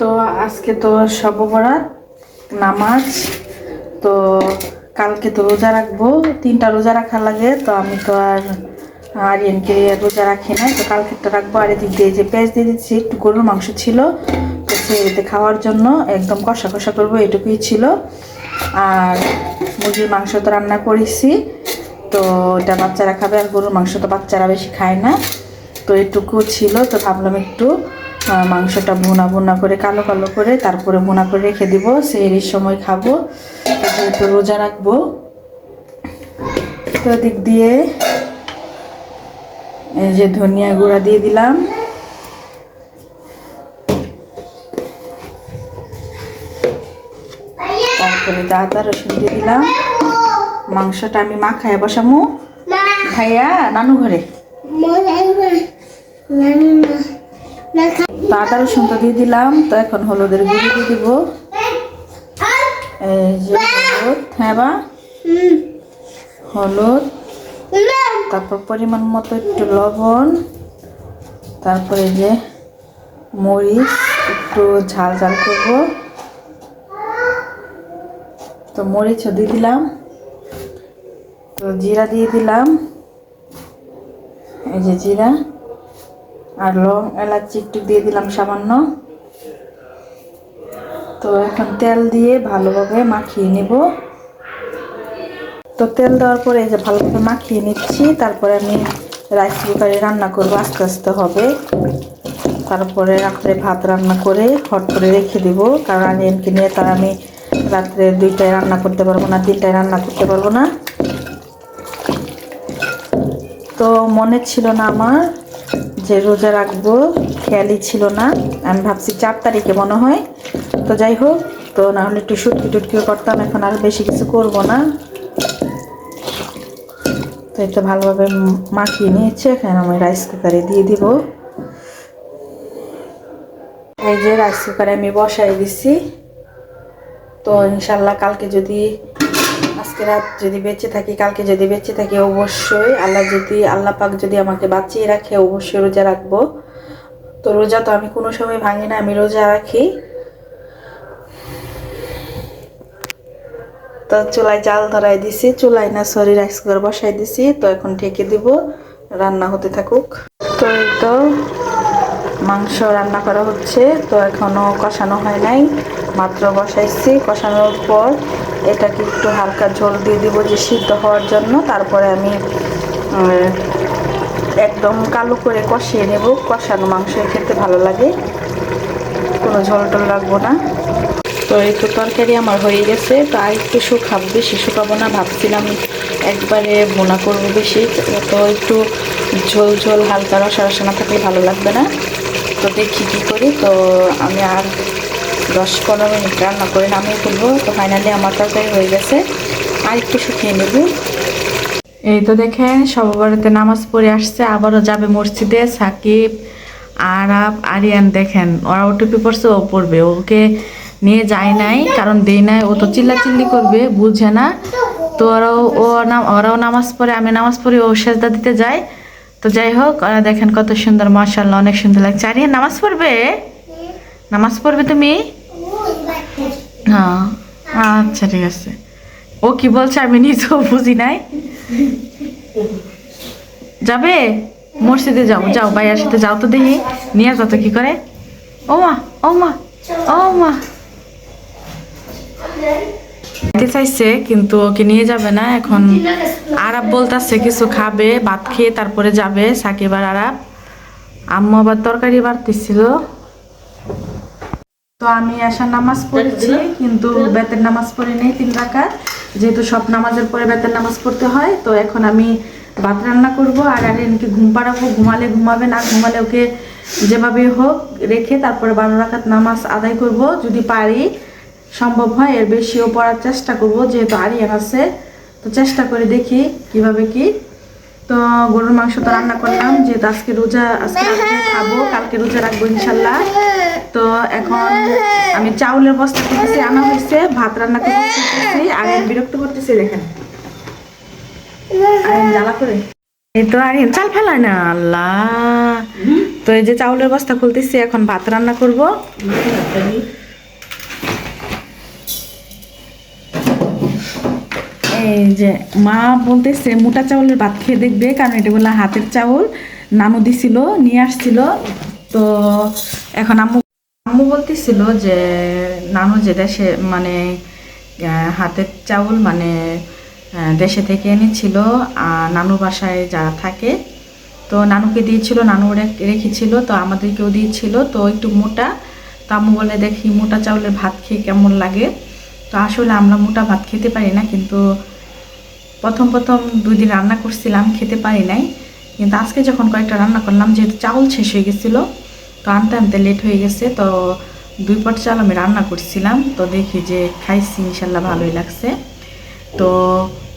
তো আজকে তো সববরাত নামাজ, তো কালকে তো রোজা রাখব, তিনটা রোজা রাখা লাগে, তো আমি তো আর আরিয়ানকে রোজা রাখি না তো কালকে তো রাখব। আর এদিক দিয়ে যে পেঁয়াজ দিয়ে দিচ্ছি, একটু গরুর মাংস ছিল, তো সেটা খাওয়ার জন্য একদম কষা কষা করব, এটুকুই ছিল। আর মুরগির মাংস তো রান্না করেছি, তো এটা বাচ্চারা খাবে, আর গরুর মাংস তো বাচ্চারা বেশি খায় না, তো এটুকু ছিল, তো ভাবলাম একটু মাংসটা ভুনা ভুনা করে কালো কালো করে তারপরে ভুনা করে রেখে দিব। সেই সময় খাব। তো রোজা রাখব। তো দিক দিয়ে এই যে ধনিয়া গুঁড়া দিয়ে দিলাম। তারপরে আদা রসুন দিয়ে দিলাম। মাংসটা আমি মাখায় বসামু। ভাইয়া নানু ঘরে। আদা রসুন তো দিয়ে দিলাম। তো এখন হলুদের গুঁড়ি দিয়ে দিব। হলুদ। হ্যাঁ হলুদ। তারপর পরিমাণ মতো একটু লবণ। তারপরে যে মরিচ একটু ঝাল ঝাল করব। তো মরিচও দিয়ে দিলাম। তো জিরা দিয়ে দিলাম। এই যে জিরা। আর লং এলাচি একটু দিয়ে দিলাম সামান্য। তো এখন তেল দিয়ে ভালোভাবে মাখিয়ে নেব। তো তেল দেওয়ার পরে এই যে ভালোভাবে মাখিয়ে নিচ্ছি, তারপরে আমি রাইস কুকারে রান্না করব, আস্তে আস্তে হবে। তারপরে রাত্রে ভাত রান্না করে হট করে রেখে দিব, কারণ আনিয়ানকে নিয়ে তার আমি রাত্রে দুইটায় রান্না করতে পারব না, তিনটায় রান্না করতে পারব না। তো মনে ছিল না আমার যে রোজা রাখব, খেয়ালই ছিল না। আমি ভাবছি চার তারিখে মনে হয়। তো যাই হোক, তো না হলে একটু সুটকি টুটকিও করতাম, এখন আর বেশি কিছু করব না। তো এটা ভালোভাবে মাখিয়ে নিয়েছে, এখন আমি রাইস কুকারে দিয়ে দিব। এই যে রাইস কুকারে আমি বসাই দিছি। তো ইনশাল্লাহ কালকে যদি আজকে রাত যদি বেঁচে থাকি, কালকে যদি বেঁচে থাকি, অবশ্যই আল্লাহ যদি, আল্লাহ পাক যদি আমাকে বাঁচিয়ে রাখে, অবশ্যই রোজা রাখব। তো রোজা তো আমি কোনো সময় ভাঙি না, আমি রোজা রাখি। তো চুলায় জাল ধরাই দিছি, চুলায় না সরি রাইস কুকার বসাই দিছি, তো এখন ঢেকে দিব, রান্না হতে থাকুক। তো এই তো মাংস রান্না করা হচ্ছে, তো এখনও কষানো হয় নাই। মাত্র বসাইছি। কষানোর পর এটাকে একটু হালকা ঝোল দিয়ে দিব যে সিদ্ধ হওয়ার জন্য। তারপরে আমি একদম কালো করে কষিয়ে নেব। কষানো মাংস খেতে ভালো লাগে। কোনো ঝোল টোল লাগবো না। তো এই তো তরকারি আমার হয়ে গেছে। তো আর একটু শুকাবো, বেশি শুকাবো না। ভাবছিলাম একবারে বোনা করব বেশি। তো একটু ঝোল ঝোল, হালকা রসা রসা না থাকলে ভালো লাগবে না। তো দেখি কী করি। তো আমি আর দশ পনেরো মিনিট রান্না করে নামিয়ে ফেলব। তো ফাইনালি আমার তরকারি হয়ে গেছে। আর একটু শুকিয়ে নেব। এই তো দেখেন সবাবারেতে নামাজ পড়ে আসছে। আবারও যাবে মসজিদে সাকিব আরাব আরিয়ান দেখেন। ওরা ওটুপি পড়ছে ও পড়বে ওকে নিয়ে যায় নাই, কারণ দেই নাই। ও তো চিল্লাচিল্লি করবে, বুঝে না। তো ওরাও, ও নাম ওরাও নামাজ পড়ে, আমি নামাজ পড়ি, ও সেজদা দিতে যায়। তো যাই হোক ওরা দেখেন কত সুন্দর মাশাল্লাহ অনেক সুন্দর লাগছে। আরিয়ান, নামাজ পড়বে? নামাজ পড়বে তুমি? হ্যাঁ। আচ্ছা ঠিক আছে। ও কি বলছে আমি নিজেও বুঝি নাই? যাবে? মসজিদে যাও যাও, ভাইয়ার সাথে যাও তো দেখি। নিয়ে যাও তো কি করে? ও মা ও মা ও মা। চাইছে, কিন্তু ওকে নিয়ে যাবে না। এখন আরাব বলতেছে, কিছু খাবে, ভাত খেয়ে তারপরে যাবে সাকিব আর আরাব। আম্মু আবার তরকারি বাড়তেছিল। তো আমি আসার নামাজ পড়েছি কিন্তু বেতের নামাজ পড়ি নেই তিন রাকাত। যেহেতু সব নামাজের পরে বেতের নামাজ পড়তে হয় তো এখন আমি ভাত রান্না করব আর আরেনকে ঘুম পাড়াবো। ঘুমালে ঘুমাবে না ঘুমালে ওকে যেভাবে হোক রেখে তারপরে বারো রাকাত নামাজ আদায় করব। যদি পারি সম্ভব হয় এর বেশিও পড়ার চেষ্টা করব যেহেতু আরিয়ান আছে। তো চেষ্টা করে দেখি কীভাবে কি তো গরুর মাংস তো রান্না করলাম যেহেতু আজকে রোজা আজকে খাব কালকে রোজা রাখব ইনশাল্লাহ। তো এখন আমি চাউলের বস্তা করতেছি আনা হয়েছে ভাত রান্না করতেছি আর বিরক্ত করতেছি দেখেন। আরেন জ্বালা করে। এই তো আরেন চাল ফেলায় না আল্লাহ। তো এই যে চাউলের বস্তা খুলতেছি এখন ভাত রান্না করব। এই যে মা বলতেছে, মোটা চাউলের ভাত খেয়ে দেখবে, কারণ এটা বলে হাতের চাউল। নানু দিছিল, নিয়ে আসছিল। তো এখন আম্মু আম্মু বলতেছিল যে, নানু যে দেশে মানে হাতের চাউল মানে দেশে থেকে এনেছিল, আর নানু বাসায় যারা থাকে। তো নানুকে দিয়েছিল, নানু রেখেছিল, তো আমাদেরকেও দিয়েছিল, তো একটু মোটা। তো আম্মু বলে, দেখি মোটা চাউলের ভাত খেয়ে কেমন লাগে? তো আসলে আমরা মোটা ভাত খেতে পারি না, কিন্তু প্রথম প্রথম দুই দিন রান্না করছিলাম, খেতে পারি নাই। কিন্তু আজকে যখন কয়েকটা রান্না করলাম, যেহেতু চাউল শেষ হয়ে গেছিল, তো আনতে আনতে লেট হয়ে গেছে, তো দুই পট চাল আমি রান্না করছিলাম। তো দেখি যে খাইছি, ইনশাল্লাহ ভালোই লাগছে। তো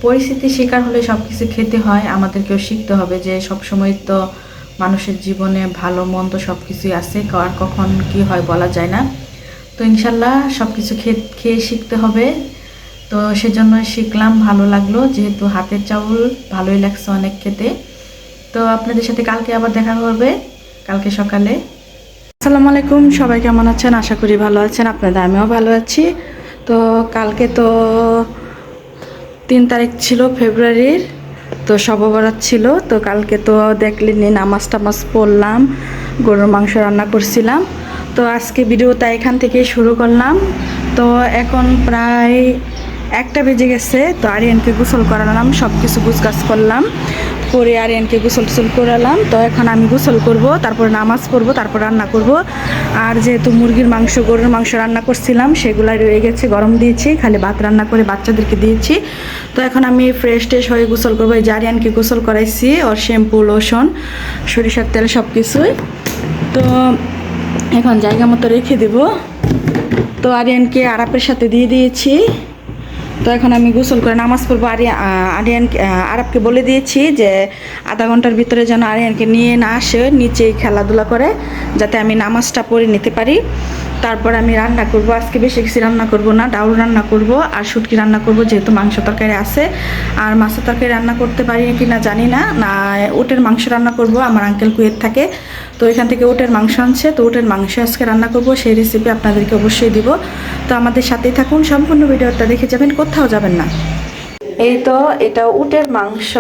পরিস্থিতি শিকার হলে সব কিছু খেতে হয়, আমাদেরকেও শিখতে হবে যে সব সময় তো মানুষের জীবনে ভালো, মন্দ সব কিছুই আছে কার কখন কি হয় বলা যায় না। তো ইনশাল্লাহ সব কিছু খেয়ে শিখতে হবে। তো সেজন্য শিখলাম, ভালো লাগল। যেহেতু হাতের চাউল ভালোই লাগছে অনেক খেতে। তো আপনাদের সাথে কালকে আবার দেখা হবে, কালকে সকালে। আসসালামু আলাইকুম, সবাই কেমন আছেন? আশা করি ভালো আছেন, আপনাদের আমিও ভালো আছি। তো কালকে তো তিন তারিখ ছিল ফেব্রুয়ারির, তো সববরাত ছিল। তো কালকে তো দেখলেনি নামাজ টামাজ পড়লাম, গরুর মাংস রান্না করছিলাম। তো আজকে ভিডিওটা এখান থেকে শুরু করলাম। তো এখন প্রায় একটা বেজে গেছে, তো আরিয়ানকে গোসল করালাম সব কিছু গুছগাছ করলাম, করে আরিয়ানকে গোসল টোসল করালাম। তো এখন আমি গোসল করব, তারপর নামাজ পড়ব, তারপর রান্না করব। আর যেহেতু মুরগির মাংস, গরুর মাংস রান্না করছিলাম, সেগুলাই রয়ে গেছে, গরম দিয়েছি, খালি ভাত রান্না করে বাচ্চাদেরকে দিয়েছি। তো এখন আমি ফ্রেশ ট্রেশ হয়ে গোসল করব, এই যে আরিয়ানকে গোসল করাইছি, ওর শ্যাম্পু, লোশন, সরিষার তেল সব কিছুই তো এখন জায়গা মতো রেখে দেব। তো আরিয়ানকে আরাপের সাথে দিয়ে দিয়েছি। তো এখন আমি গোসল করে নামাজ পড়ব। আরিয়া আরিয়ান আরবকে বলে দিয়েছি যে আধা ঘণ্টার ভিতরে যেন আরিয়ানকে নিয়ে না আসে, নিচেই খেলাধুলা করে, যাতে আমি নামাজটা পড়ে নিতে পারি। তারপর আমি রান্না করব। আজকে বেশি কিছু রান্না করব না, ডাউল রান্না করব আর শুটকি রান্না করব যেহেতু মাংস তরকারি আছে। আর মাছের তরকারি রান্না করতে পারি কি না জানি না। না উটের মাংস রান্না করব, আমার আঙ্কেল কুয়েত থাকে। তো এখান থেকে উটের মাংস আনছে। তো উটের মাংস আজকে রান্না করব, সেই রেসিপি আপনাদেরকে অবশ্যই দিব। তো আমাদের সাথেই থাকুন, সম্পূর্ণ ভিডিওটা দেখে যাবেন, কোথাও যাবেন না। এই তো, এটা উটের মাংস।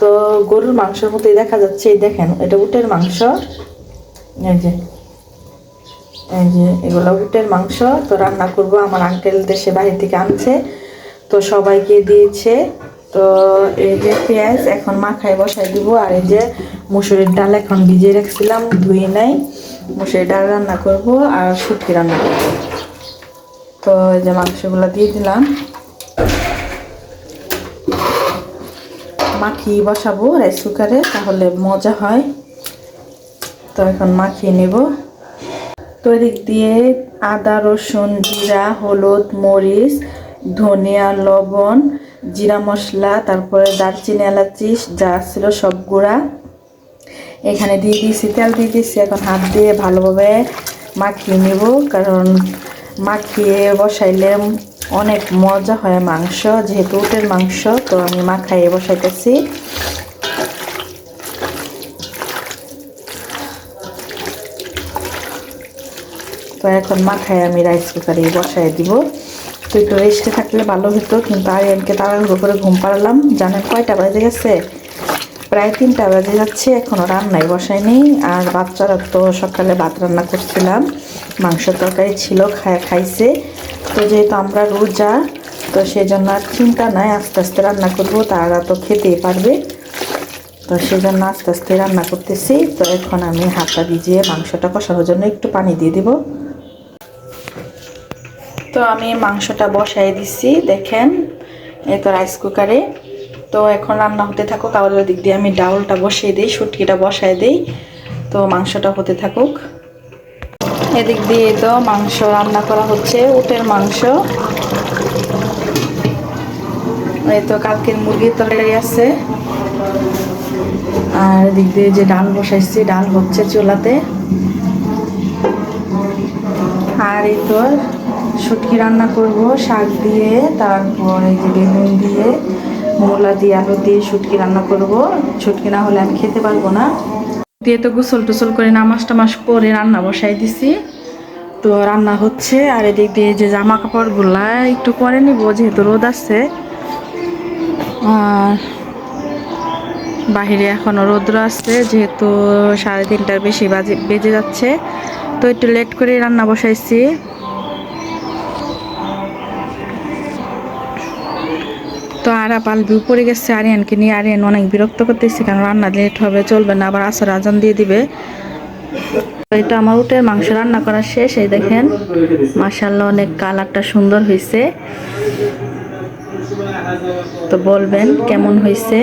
তো গরুর মাংসের মতোই দেখা যাচ্ছে, এই দেখেন, এটা উটের মাংস। এই যে এই যে এগুলো উটের মাংস, তো রান্না করব। আমার আঙ্কেল দেশে বাড়ি থেকে আনছে, তো সবাইকে দিয়েছে। তো এই যে পেঁয়াজ এখন মাখায় বসাই দিব, আর এই যে মুসুরির ডাল এখন ভিজিয়ে রাখছিলাম, ধুয়ে নাই। মুসুরির ডাল রান্না করব, আর শুটকি রান্না করব। তো এই যে মাংসগুলো দিয়ে দিলাম। মাখিয়ে বসাবো রাইস কুকারে তাহলে মজা হয়। তো এখন মাখিয়ে নেব। তো এদিক দিয়ে আদা, রসুন, জিরা, হলুদ, মরিচ, ধনিয়া, লবণ, জিরা মশলা, তারপরে দারচিনি, এলাচি যা ছিল সব গুঁড়া। এখানে দিয়ে দিয়েছি, তেল দিয়ে দিয়েছি, এখন হাত দিয়ে ভালোভাবে মাখিয়ে নেব, কারণ মাখিয়ে বসাইলে অনেক মজা হয় মাংস, যেহেতু উটের মাংস, তো আমি মাখাইয়ে বসাইতেছি। তো এখন মাথায় আমি রাইস কুকারে বসাই দিব। তো একটু রেস্টে থাকলে ভালো হতো, কিন্তু আরিয়ানকে তাড়াহুড়ো করে ঘুম পাড়ালাম। জানেন কয়টা বাজে গেছে? প্রায় তিনটা বাজে যাচ্ছে এখনও রান্নাই বসায়নি। আর বাচ্চারা তো সকালে ভাত রান্না করছিলাম, মাংস তরকারি ছিল, খায়, খাইছে। তো যেহেতু আমরা রোজা, তো সেই জন্য আর চিন্তা নাই, আস্তে আস্তে রান্না করব, তারা তো খেতেই পারবে। তো সেই জন্য আস্তে আস্তে রান্না করতেছি। তো এখন আমি হাতটা ভিজিয়ে মাংসটা কষানোর জন্য একটু পানি দিয়ে দিব। তো আমি মাংসটা বসাই দিছি, দেখেন, এই তো রাইস কুকারে তো এখন রান্না হতে থাকুক, আবার দিক দিয়ে আমি ডাউলটা বসিয়ে দিই, শুটকিটা বসাই দিই। তো মাংসটা হতে থাকুক। এদিক দিয়ে তো মাংস রান্না করা হচ্ছে, উটের মাংস। এই তো কালকের মুরগির তরকারি আছে। আর এদিক দিয়ে যে ডাল বসাইছি, ডাল হচ্ছে চুলাতে। আর এই তো শুটকি রান্না করব, শাক দিয়ে, তারপর এই যে বেগুন দিয়ে, মূলা দিয়ে, আলু দিয়ে শুটকি রান্না করব। শুটকি না হলে আমি খেতে পারব না। দিয়ে তো গোসল টোসল করে নামাজ টামাজ পরে রান্না বসাই দিছি। তো রান্না হচ্ছে, আর এদিক দিয়ে যে জামা কাপড়গুলা একটু পরে নিব, যেহেতু রোদ আছে। আর বাহিরে এখনও রৌদ্র আছে, যেহেতু সাড়ে তিনটার বেশি বাজে বেজে যাচ্ছে। তো একটু লেট করে রান্না বসাইছি। তো আর পালবি উপরে গেছে, আরিয়ানকে নিয়ে আরিয়ান অনেক বিরক্ত করতেছি, কারণ রান্না লেট হবে, চলবে না, আবার আসর আজান দিয়ে দিবে। এটা আমার উটের মাংস রান্না করা শেষ, এই দেখেন। মাসাল্লাহ অনেক কালারটা সুন্দর হয়েছে তো বলবেন কেমন হয়েছে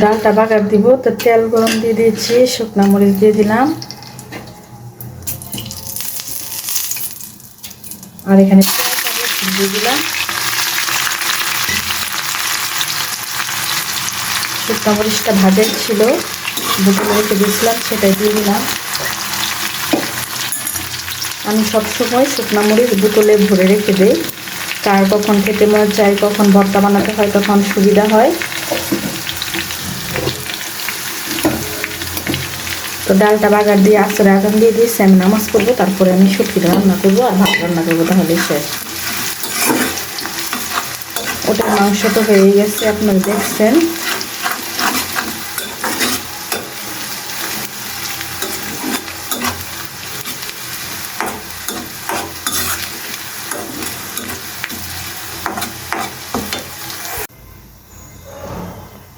ডালটা বাগার দিব, তো তেল গরম দিয়ে দিয়েছি, শুকনো মরিচ দিয়ে দিলাম। আর এখানে দিয়ে দিলাম। শুকনা মরিচটা ভাজের ছিল। বোতলে রেখে দিয়েছিলাম, সেটাই দিয়ে দিলাম। আমি সবসময় শুকনা মরিচ বোতলে ভরে রেখে দিই। কার কখন খেতে মনে চাই কখন ভর্তা বানাতে হয়, তখন সুবিধা হয়। তো ডালটা বাগার দিয়ে আসরে আগাম দিয়ে দিয়েছি, আমি নামাজ করব তারপরে আমি শুটকিটা রান্না করব আর ভাত রান্না করব তাহলে শেষ। ওটার মাংস তো হয়ে গেছে, আপনারা দেখছেন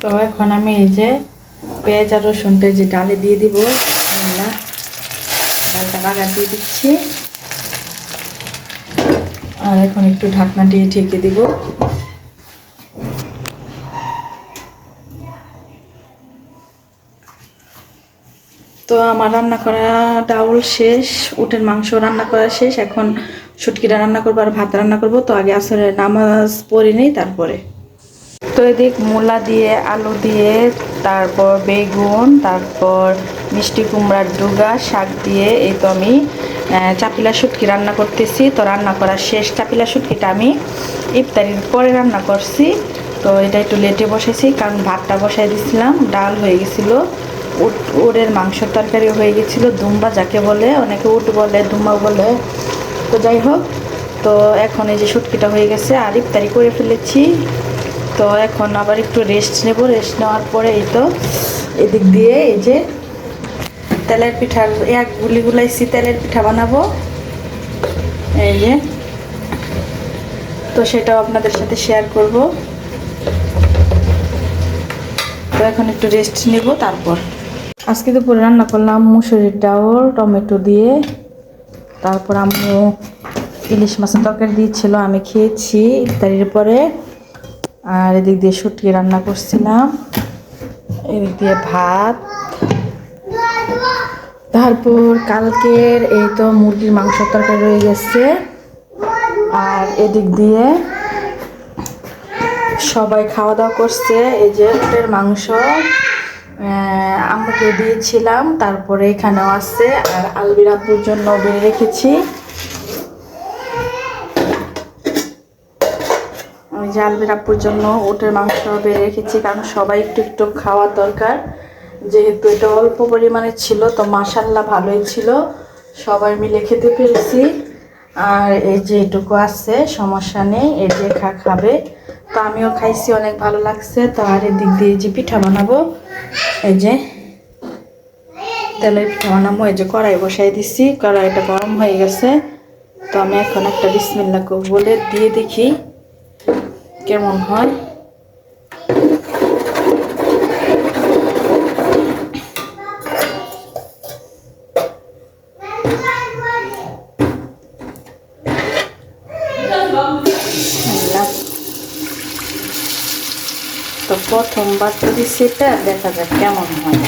তো এখন আমি এই যে পেঁয়াজ আর রসুনটা যে ডালে দিয়ে দিব। ডালটা বাগার দিয়ে দিচ্ছি। আর এখন একটু ঢাকনা দিয়ে ঢেকে দিব। তো আমার রান্না করা ডাউল শেষ, উটের মাংস রান্না করা শেষ। এখন শুটকিটা রান্না করব আর ভাত রান্না করব। তো আগে আসলে নামাজ পড়ি নেই তারপরে। তো এদিক মূলা দিয়ে, আলু দিয়ে, তারপর বেগুন, তারপর মিষ্টি কুমড়ার ডুগা, শাক দিয়ে, এই তো আমি চাপিলা শুটকি রান্না করতেছি। তো রান্না করার শেষ চাপিলা শুটকিটা আমি ইফতারির পরে রান্না করছি। তো এটা একটু লেটে বসেছি, কারণ ভাতটা বসাই দিছিলাম, ডাল হয়ে গেছিল। উট উড়ের মাংস তরকারি হয়ে গেছিল, দুম্বা যাকে বলে, অনেকে উট বলে দুম্বা বলে। তো যাই হোক, তো এখন এই যে শুটকিটা হয়ে গেছে, আর ইফতারি করে ফেলেছি। তো এখন আবার একটু রেস্ট নেব। রেস্ট নেওয়ার পরে এই তো এদিক দিয়ে এই যে তেলের পিঠার এক গুলি গুলাইছি তেলের পিঠা বানাবো। এই যে। তো সেটাও আপনাদের সাথে শেয়ার করব। তো এখন একটু রেস্ট নেব তারপর। আজকে দুপুরে রান্না করলাম মুসুরির ডাউল, টমেটো দিয়ে। তারপর আম্মু ইলিশ মাছের তরকারি দিয়েছিল, আমি খেয়েছি ইফতারির পরে। আর এদিক দিয়ে শুটকি রান্না করছিলাম। এদিক দিয়ে ভাত। তারপর কালকের এই তো মুরগির মাংস তরকারি রয়ে গেছে। আর এদিক দিয়ে সবাই খাওয়া দাওয়া করছে। এই যে উটের মাংস আমাকে দিয়েছিলাম। তারপরে এখানেও আছে। আর আলবির আব্বুর জন্য বেড়ে রেখেছি। যে আলবির আব্বুর জন্য উটের মাংস বেড়ে রেখেছি, কারণ সবাই একটু একটু খাওয়ার দরকার। যেহেতু এটা অল্প পরিমাণে ছিল, তো মাসাল্লাহ ভালোই ছিল। সবাই মিলে খেতে পেরেছি। আর এই যে এটুকু আছে, সমস্যা নেই এই যে খা খাবে। তো আমিও খাইছি, অনেক ভালো লাগছে। তো আর এদিক দিয়ে যে পিঠা বানাবো, এই যে তেলের পিঠা বানাবো, এই যে কড়াই বসাই দিছি। কড়াইটা গরম হয়ে গেছে। তো আমি এখন একটা বিসমিল্লা বলে দিয়ে দেখি। কেমন হয়? তো প্রথমবার তো দিচ্ছি দেখা যাক কেমন হয়।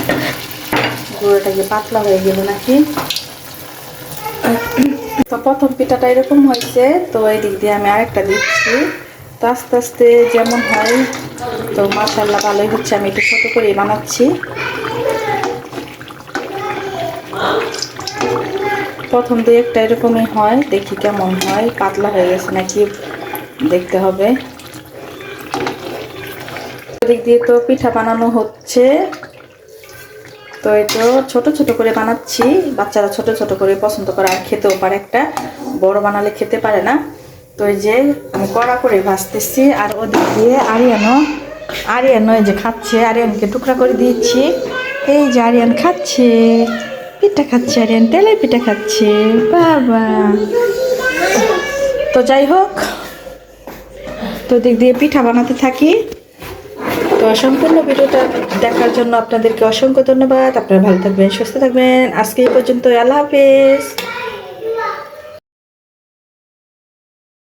গুঁড়োটা কি পাতলা হয়ে গেল নাকি? তো প্রথম পিঠাটা এরকম হয়েছে, তো এই দিক দিয়ে আমি আরেকটা দিচ্ছি। তো আস্তে আস্তে যেমন হয়, তো মাশাল্লাহ ভালোই হচ্ছে। আমি একটু ছোটো করে বানাচ্ছি। প্রথম দুই একটা এরকমই হয়, দেখি কেমন হয়। পাতলা হয়ে গেছে নাকি? দেখতে হবে। দিক দিয়ে তো পিঠা বানানো হচ্ছে। তো এই তো ছোট ছোট করে বানাচ্ছি। বাচ্চারা ছোট ছোট করে পছন্দ করে, আর খেতেও পারে একটা। বড় বানালে খেতে পারে না। তো এই যে আমি কড়া করে ভাজতেছি, আর ওদিক দিয়ে আরিয়ানো আরিয়ানো এই যে খাচ্ছে, আরিয়ানকে টুকরা করে দিয়েছি। এই যে আরিয়ান খাচ্ছে, পিঠা খাচ্ছে আরিয়ান, তেলের পিঠা খাচ্ছে, বাবা। তো যাই হোক, তো দিক দিয়ে পিঠা বানাতে থাকি। তো সম্পূর্ণ ভিডিওটা দেখার জন্য আপনাদেরকে অসংখ্য ধন্যবাদ। আপনারা ভালো থাকবেন, সুস্থ থাকবেন। আজকে এই পর্যন্ত আল্লাহ হাফেজ।